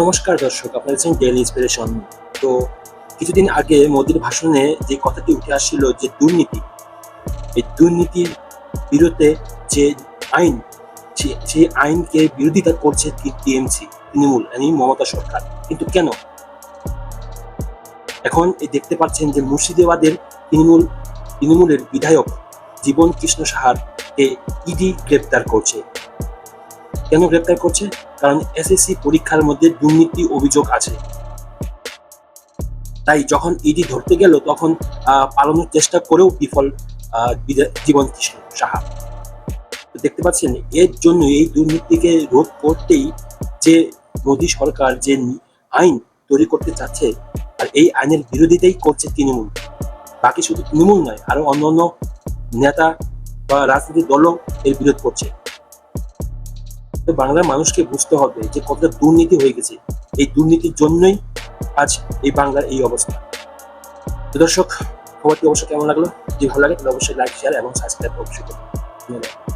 নমস্কার দর্শক, আপনারা দেখছেন ডেইলি ইন্সপিরেশন তো কিছুদিন আগে মোদির ভাষণে যে কথাটি উঠে আসছিল যে দুর্নীতি, এই দুর্নীতির বিরুদ্ধে যে আইন সেই আইনকে বিরোধিতা করছে টিএমসি, তৃণমূল মানে মমতা সরকার। কিন্তু কেন? এখন দেখতে পাচ্ছেন যে মুর্শিদাবাদের তৃণমূল, তৃণমূলের বিধায়ক জীবন কৃষ্ণ সাহার সাহারকে ইডি গ্রেপ্তার করছে। কেন গ্রেপ্তার করছে? কারণ এসএসসি পরীক্ষার মধ্যে দুর্নীতি অভিযোগ আছে। তাই যখন ইডি ধরতে গেল, তখন পালানোর চেষ্টা করেও বিফল জীবন কৃষ্ণ সাহা। দেখতে পাচ্ছেন, এর জন্য এই দুর্নীতিকে রোধ করতেই যে মোদী সরকার যে আইন তৈরি করতে চাচ্ছে, আর এই আইনের বিরোধিতাই করছে তৃণমূল। বাকি শুধু তৃণমূল নয়, আরও অন্যান্য নেতা বা রাজনৈতিক দলও এর বিরোধ করছে। তো বাংলার মানুষকে বুঝতে হবে যে কতটা দুর্নীতি হয়ে গেছে। এই দুর্নীতির জন্যই আজ এই বাংলার এই অবস্থা। তো দর্শক, খবরটি অবশ্যই কেমন লাগল? যদি ভালো লাগে তাহলে অবশ্যই লাইক শেয়ার এবং সাবস্ক্রাইব অবশ্যই ধন্যবাদ।